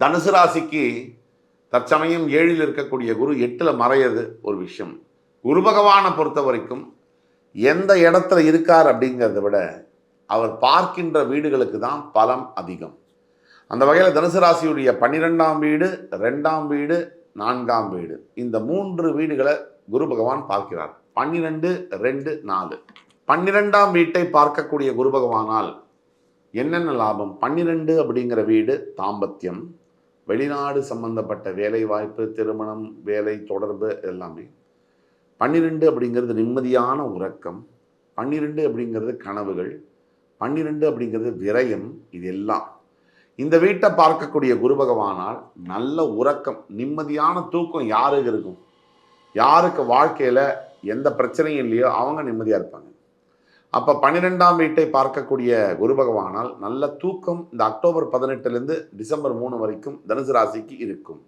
தனுசு ராசிக்கு தற்சமயம் ஏழில் இருக்கக்கூடிய குரு எட்டில் மறையது ஒரு விஷயம். குரு பகவானை பொறுத்த வரைக்கும் எந்த இடத்துல இருக்கார் அப்படிங்கிறத விட அவர் பார்க்கின்ற வீடுகளுக்கு தான் பலம் அதிகம். அந்த வகையில் தனுசு ராசியுடைய பன்னிரெண்டாம் வீடு ரெண்டாம் வீடு நான்காம் வீடு. இந்த மூன்று வீடுகளை குரு பகவான் பார்க்கிறார். பன்னிரெண்டு ரெண்டு நாலு. பன்னிரெண்டாம் வீட்டை பார்க்கக்கூடிய குரு பகவானால் என்னென்ன லாபம்? பன்னிரெண்டு அப்படிங்கிற வீடு தாம்பத்தியம். வெளிநாடு சம்பந்தப்பட்ட வேலை வாய்ப்பு திருமணம் வேலை தொடர்பு எல்லாமே. பன்னிரெண்டு அப்படிங்கிறது நிம்மதியான உறக்கம். பன்னிரெண்டு அப்படிங்கிறது கனவுகள். பன்னிரெண்டு அப்படிங்கிறது விரயம். இது எல்லாம். இந்த வீட்டை பார்க்கக்கூடிய குரு பகவானால் நல்ல உறக்கம் நிம்மதியான தூக்கம் யாருக்கு இருக்கும்? யாருக்கு வாழ்க்கையில் எந்த பிரச்சனையும் இல்லையோ அவங்க நிம்மதியாக இருப்பாங்க. அப்போ பன்னிரெண்டாம் வீட்டை பார்க்கக்கூடிய குரு பகவானால் நல்ல தூக்கம் இந்த அக்டோபர் பதினெட்டுலேருந்து டிசம்பர் மூணு வரைக்கும் தனுசு ராசிக்கு இருக்கும்.